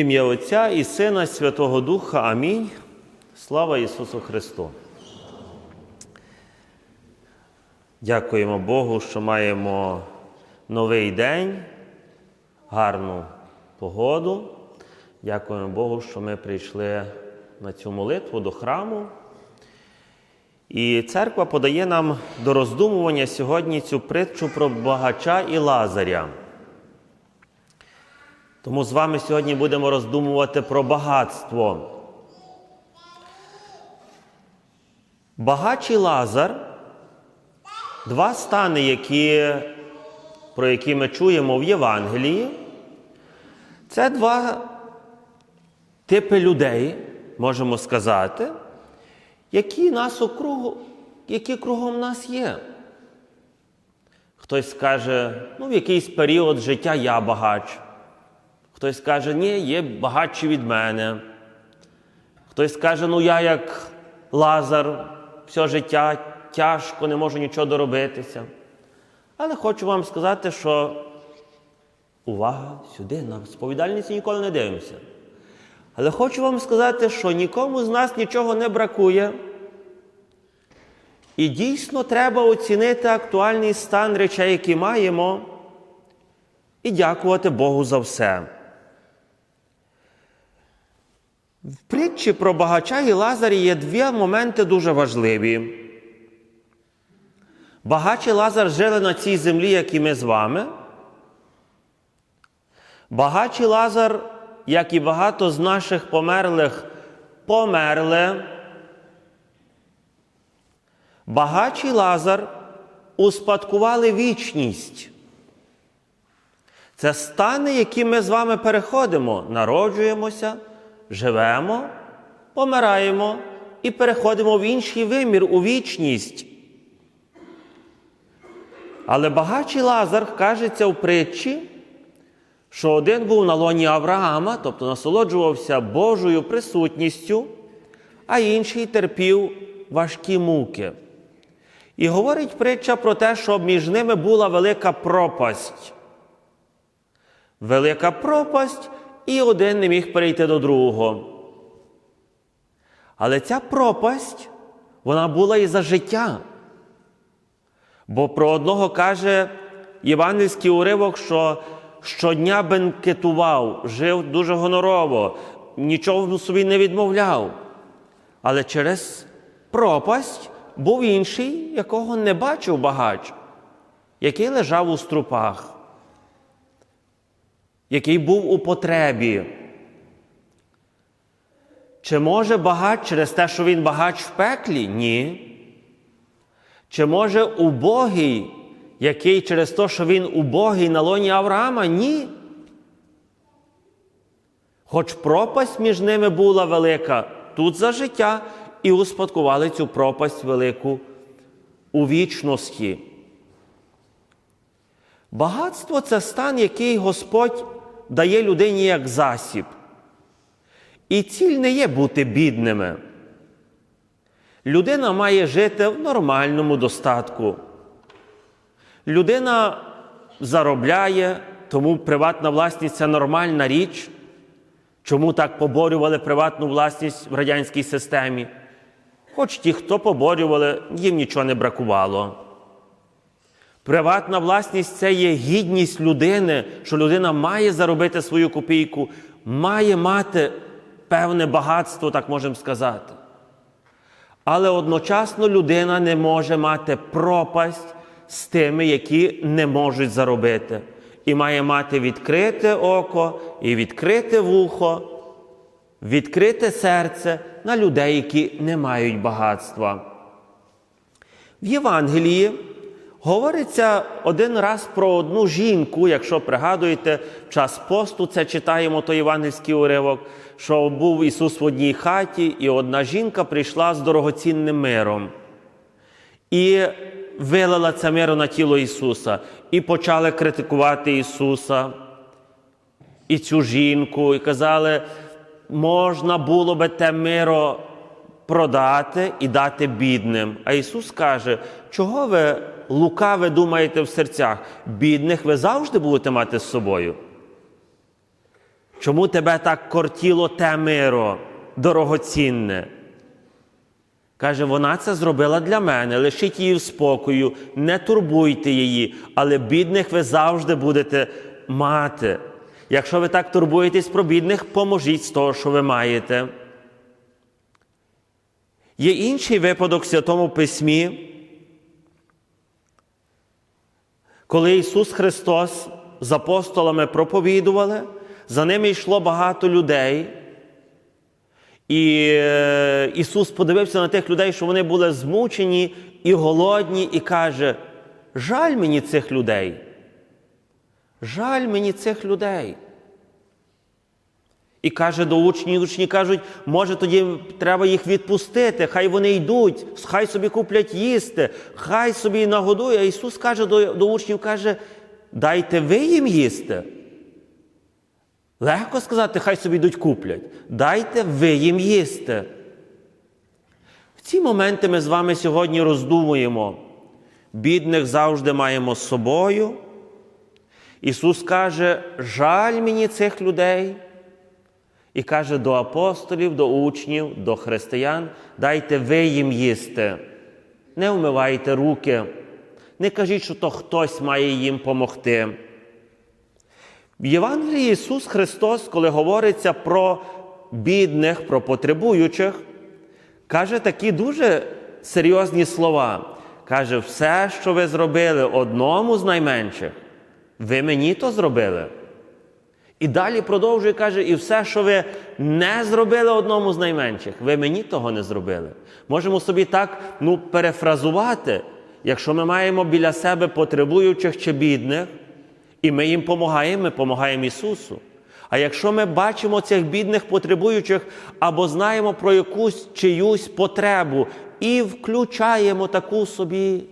Ім'я Отця і Сина Святого Духа. Амінь. Слава Ісусу Христу. Дякуємо Богу, що маємо новий день, гарну погоду. Дякуємо Богу, що ми прийшли на цю молитву до храму. І церква подає нам до роздумування сьогодні цю притчу про багача і Лазаря. Тому з вами сьогодні будемо роздумувати про багатство. Багач і Лазар два стани, які, про які ми чуємо в Євангелії, це два типи людей, можемо сказати, які нас округу, які кругом нас є. Хтось скаже, ну, в якийсь період життя я багач. Хтось скаже, ні, є багатші від мене. Хтось скаже, ну я як Лазар, все життя тяжко, не можу нічого доробитися. Але хочу вам сказати, що увага сюди, на сповідальниці ніколи не дивимося. Але хочу вам сказати, що нікому з нас нічого не бракує. І дійсно треба оцінити актуальний стан речей, які маємо, і дякувати Богу за все. В притчі про багача і Лазарі є дві моменти дуже важливі. Багач і Лазар жили на цій землі, як і ми з вами. Багач і Лазар, як і багато з наших померлих, померли. Багач і Лазар успадкували вічність. Це стани, які ми з вами переходимо, народжуємося, живемо, помираємо і переходимо в інший вимір, у вічність. Але багачий Лазар кажеться в притчі, що один був на лоні Авраама, тобто насолоджувався Божою присутністю, а інший терпів важкі муки. І говорить притча про те, що між ними була велика пропасть. Велика пропасть, і один не міг перейти до другого. Але ця пропасть, вона була і за життя. Бо про одного каже євангельський уривок, що щодня бенкетував, жив дуже гонорово, нічого собі не відмовляв. Але через пропасть був інший, якого не бачив багач, який лежав у струпах, який був у потребі. Чи може багач через те, що він багач в пеклі? Ні. Чи може убогий, який через те, що він убогий на лоні Авраама? Ні. Хоч пропасть між ними була велика тут за життя, і успадкували цю пропасть велику у вічності. Багатство це стан, який Господь дає людині як засіб. І ціль не є бути бідними. Людина має жити в нормальному достатку. Людина заробляє, тому приватна власність це нормальна річ. Чому так поборювали приватну власність в радянській системі? Хоч ті, хто поборювали, їм нічого не бракувало. Приватна власність це є гідність людини, що людина має заробити свою копійку, має мати певне багатство, так можемо сказати. Але одночасно людина не може мати пропасть з тими, які не можуть заробити. І має мати відкрите око і відкрите вухо, відкрите серце на людей, які не мають багатства. В Євангелії говориться один раз про одну жінку, якщо пригадуєте, в час посту це читаємо той євангельський уривок, що був Ісус в одній хаті, і одна жінка прийшла з дорогоцінним миром. І вилила це миро на тіло Ісуса, і почали критикувати Ісуса і цю жінку, і казали, можна було би те миро продати і дати бідним. А Ісус каже, чого ви лукаве думаєте в серцях? Бідних ви завжди будете мати з собою. Чому тебе так кортіло те миро, дорогоцінне? Каже, вона це зробила для мене, лишіть її в спокою, не турбуйте її, але бідних ви завжди будете мати. Якщо ви так турбуєтесь про бідних, поможіть з того, що ви маєте. Є інший випадок в Святому Письмі, коли Ісус Христос з апостолами проповідували, за ними йшло багато людей. І е, Ісус подивився на тих людей, що вони були змучені і голодні, і каже: жаль мені цих людей. Жаль мені цих людей. І каже до учнів, учні кажуть, може тоді треба їх відпустити, хай вони йдуть, хай собі куплять їсти, хай собі нагодує. А Ісус каже до, до учнів, каже, дайте ви їм їсти. Легко сказати, хай собі йдуть куплять. Дайте ви їм їсти. В ці моменти ми з вами сьогодні роздумуємо. Бідних завжди маємо з собою. Ісус каже, жаль мені цих людей. І каже до апостолів, до учнів, до християн, дайте ви їм їсти. Не вмивайте руки, не кажіть, що то хтось має їм помогти. В Євангелії Ісус Христос, коли говориться про бідних, про потребуючих, каже такі дуже серйозні слова. Каже, все, що ви зробили одному з найменших, ви мені то зробили. І далі продовжує, каже, і все, що ви не зробили одному з найменших, ви мені того не зробили. Можемо собі так ну, перефразувати, якщо ми маємо біля себе потребуючих чи бідних, і ми їм допомагаємо, ми допомагаємо Ісусу. А якщо ми бачимо цих бідних потребуючих або знаємо про якусь чиюсь потребу і включаємо таку собі,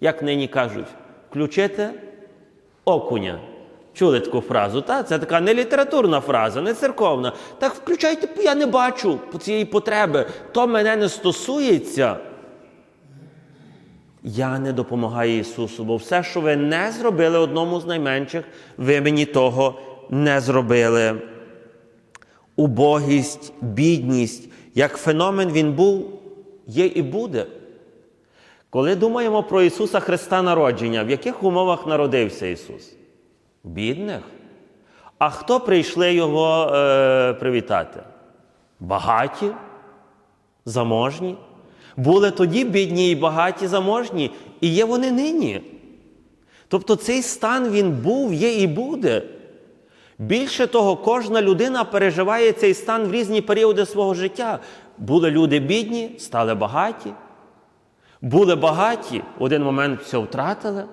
як нині кажуть, включити окуня. Чули таку фразу? Та? Це така не літературна фраза, не церковна. Так включайте, я не бачу цієї потреби. То мене не стосується. Я не допомагаю Ісусу, бо все, що ви не зробили одному з найменших, ви мені того не зробили. Убогість, бідність, як феномен він був, є і буде. Коли думаємо про Ісуса Христа народження, в яких умовах народився Ісус? Бідних. А хто прийшли Його е, привітати? Багаті, заможні. Були тоді бідні і багаті, заможні, і є вони нині. Тобто цей стан він був, є і буде. Більше того, кожна людина переживає цей стан в різні періоди свого життя. Були люди бідні, стали багаті. Були багаті, в один момент все втратили.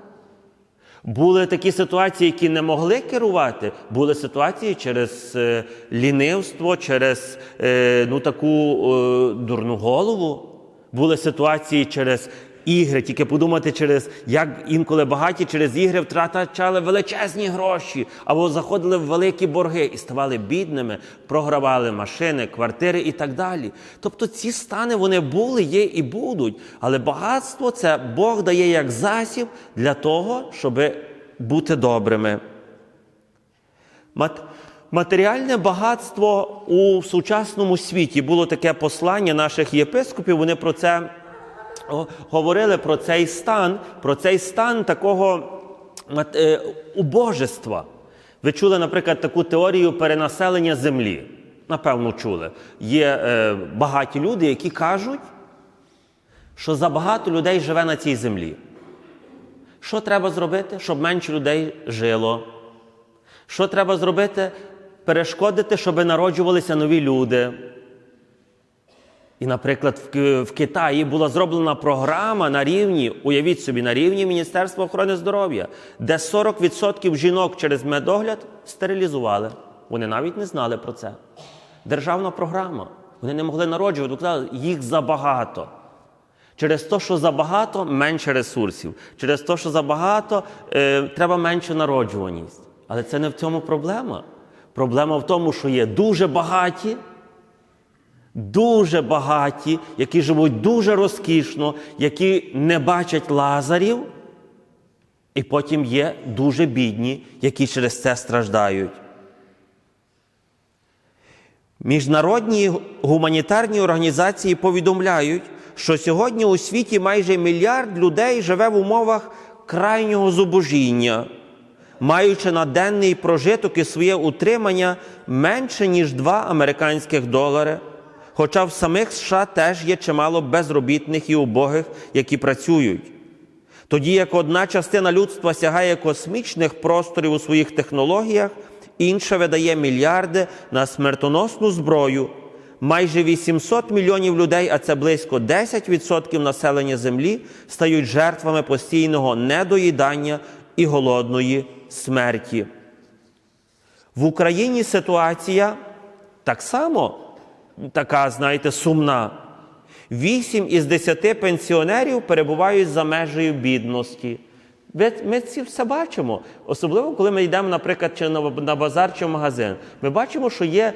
Були такі ситуації, які не могли керувати. Були ситуації через е, лінивство, через е, ну, таку е, дурну голову. Були ситуації через ігри, тільки подумати, через як інколи багаті через ігри втрачали величезні гроші, або заходили в великі борги і ставали бідними, програвали машини, квартири і так далі. Тобто ці стани вони були, є і будуть. Але багатство це Бог дає як засіб для того, щоб бути добрими. Мат... Матеріальне багатство у сучасному світі було таке послання наших єпископів. Вони про це говорили про цей стан, про цей стан такого е, убожества. Ви чули, наприклад, таку теорію перенаселення землі. Напевно, чули. Є е, багаті люди, які кажуть, що забагато людей живе на цій землі. Що треба зробити, щоб менше людей жило? Що треба зробити? Перешкодити, щоб народжувалися нові люди. І, наприклад, в, Китаї була зроблена програма на рівні, уявіть собі, на рівні Міністерства охорони здоров'я, де 40% жінок через медогляд стерилізували. Вони навіть не знали про це. Державна програма. Вони не могли народжувати, їх забагато. Через те, що забагато, менше ресурсів. Через те, що забагато, е, треба менше народжуваність. Але це не в цьому проблема. Проблема в тому, що є дуже багаті, дуже багаті, які живуть дуже розкішно, які не бачать лазарів, і потім є дуже бідні, які через це страждають. Міжнародні гуманітарні організації повідомляють, що сьогодні у світі майже мільярд людей живе в умовах крайнього зубожіння, маючи на денний прожиток і своє утримання менше, ніж 2 американських долари. Хоча в самих США теж є чимало безробітних і убогих, які працюють. Тоді як одна частина людства сягає космічних просторів у своїх технологіях, інша видає мільярди на смертоносну зброю. Майже 800 мільйонів людей, а це близько 10% населення Землі, стають жертвами постійного недоїдання і голодної смерті. В Україні ситуація так само така, знаєте, сумна. Вісім із десяти пенсіонерів перебувають за межею бідності. Ми ці все бачимо. Особливо, коли ми йдемо, наприклад, чи на базар чи в магазин. Ми бачимо, що є.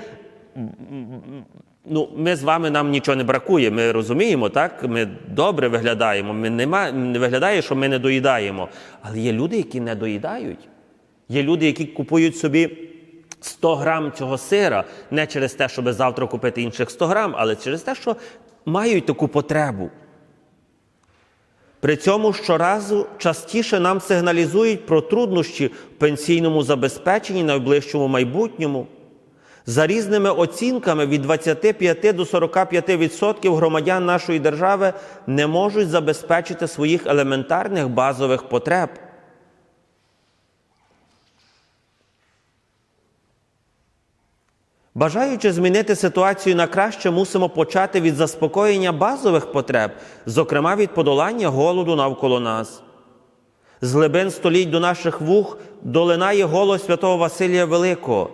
Ну, ми з вами нам нічого не бракує. Ми розуміємо, так? Ми добре виглядаємо. Ми нема, не виглядає, що ми не доїдаємо. Але є люди, які не доїдають. Є люди, які купують собі 100 грам цього сира не через те, щоб завтра купити інших 100 грам, але через те, що мають таку потребу. При цьому щоразу частіше нам сигналізують про труднощі в пенсійному забезпеченні найближчому майбутньому. За різними оцінками від 25 до 45% громадян нашої держави не можуть забезпечити своїх елементарних базових потреб. Бажаючи змінити ситуацію на краще, мусимо почати від заспокоєння базових потреб, зокрема від подолання голоду навколо нас. З глибин століть до наших вух долинає голос святого Василія Великого,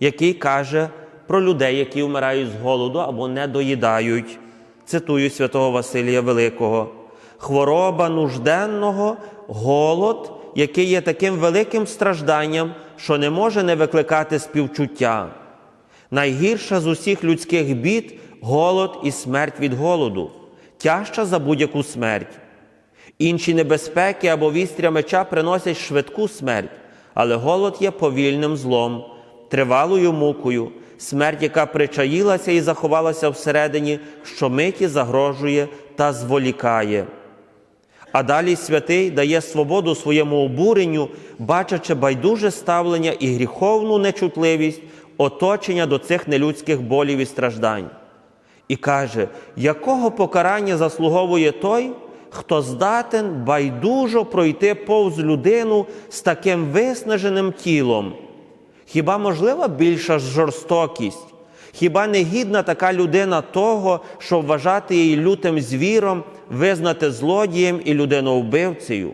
який каже про людей, які вмирають з голоду або не доїдають. Цитую святого Василія Великого. Хвороба нужденного, голод, який є таким великим стражданням, що не може не викликати співчуття. Найгірша з усіх людських бід голод і смерть від голоду, тяжча за будь-яку смерть. Інші небезпеки або вістря меча приносять швидку смерть, але голод є повільним злом, тривалою мукою, смерть, яка причаїлася і заховалася всередині, щомиті загрожує та зволікає. А далі святий дає свободу своєму обуренню, бачачи байдуже ставлення і гріховну нечутливість оточення до цих нелюдських болів і страждань. І каже, якого покарання заслуговує той, хто здатен байдужо пройти повз людину з таким виснаженим тілом? Хіба можлива більша жорстокість? Хіба не гідна така людина того, щоб вважати її лютим звіром, визнати злодієм і людиновбивцею?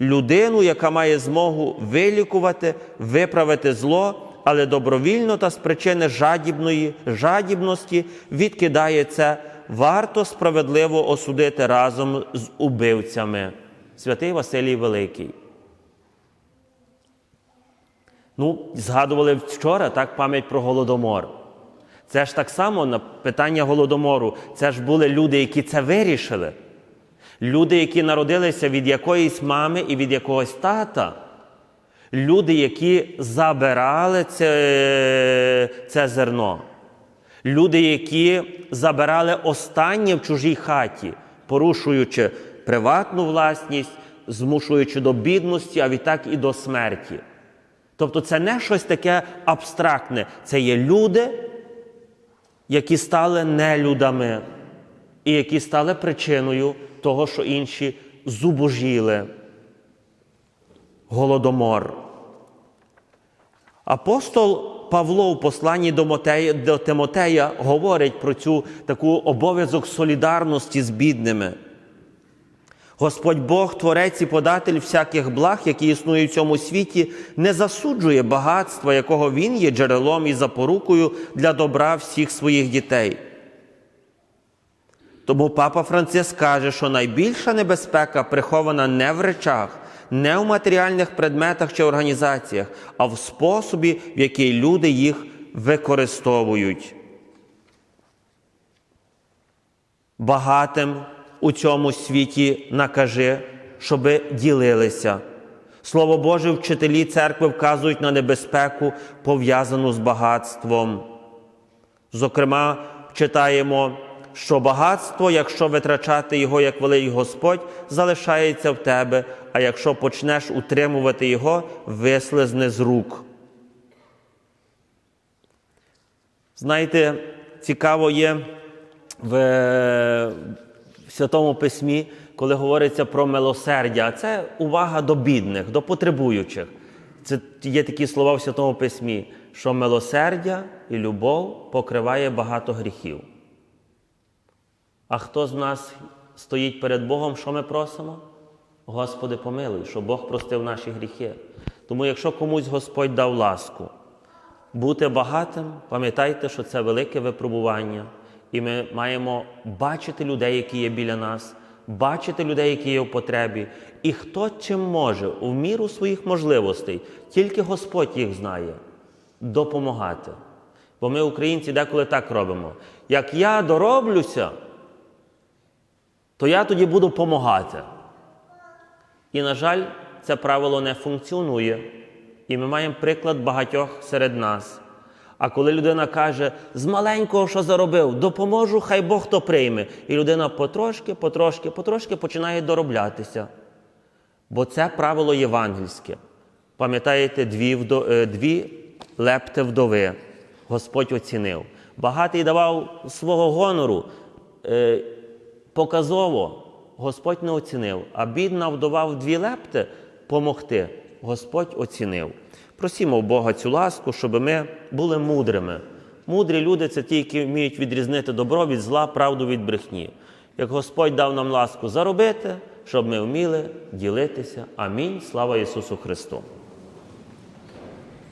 Людину, яка має змогу вилікувати, виправити зло, але добровільно та з причини жадібної жадібності відкидає це, варто справедливо осудити разом з убивцями. Святий Василій Великий. Ну, згадували вчора так пам'ять про голодомор. Це ж так само на питання голодомору. Це ж були люди, які це вирішили. Люди, які народилися від якоїсь мами і від якогось тата. Люди, які забирали це, це зерно. Люди, які забирали останнє в чужій хаті, порушуючи приватну власність, змушуючи до бідності, а відтак і до смерті. Тобто це не щось таке абстрактне. Це є люди, які стали нелюдами, і які стали причиною того, що інші зубожіли. Голодомор. Апостол Павло в посланні до, Мотея, до Тимотея говорить про цю таку обов'язок солідарності з бідними. Господь Бог, Творець і податель всяких благ, які існують в цьому світі, не засуджує багатства, якого Він є джерелом і запорукою для добра всіх своїх дітей. Тому папа Франциск каже, що найбільша небезпека прихована не в речах, не в матеріальних предметах чи організаціях, а в способі, в який люди їх використовують. Багатим у цьому світі накажи, щоби ділилися. Слово Боже, вчителі церкви вказують на небезпеку, пов'язану з багатством. Зокрема, читаємо, що багатство, якщо витрачати його, як великий Господь, залишається в тебе, а якщо почнеш утримувати його, вислизне з рук. Знаєте, цікаво є в, в Святому Письмі, коли говориться про милосердя, це увага до бідних, до потребуючих. Це є такі слова в Святому Письмі, що милосердя і любов покриває багато гріхів. А хто з нас стоїть перед Богом, що ми просимо? Господи, помилуй, щоб Бог простив наші гріхи. Тому, якщо комусь Господь дав ласку, бути багатим, пам'ятайте, що це велике випробування, і ми маємо бачити людей, які є біля нас, бачити людей, які є в потребі, і хто чим може, у міру своїх можливостей, тільки Господь їх знає, допомагати. Бо ми, українці, деколи так робимо. Як я дороблюся, то я тоді буду допомагати. І, на жаль, це правило не функціонує. І ми маємо приклад багатьох серед нас. А коли людина каже, з маленького, що заробив, допоможу, хай Бог то прийме. І людина потрошки, потрошки, потрошки починає дороблятися. Бо це правило євангельське. Пам'ятаєте, дві, вдо... е, дві лепти вдови Господь оцінив. Багатий давав свого гонору е, показово, Господь не оцінив, а бідна вдова в дві лепти помогти. Господь оцінив. Просімо в Бога цю ласку, щоб ми були мудрими. Мудрі люди це ті, які вміють відрізнити добро від зла, правду від брехні. Як Господь дав нам ласку заробити, щоб ми вміли ділитися. Амінь. Слава Ісусу Христу!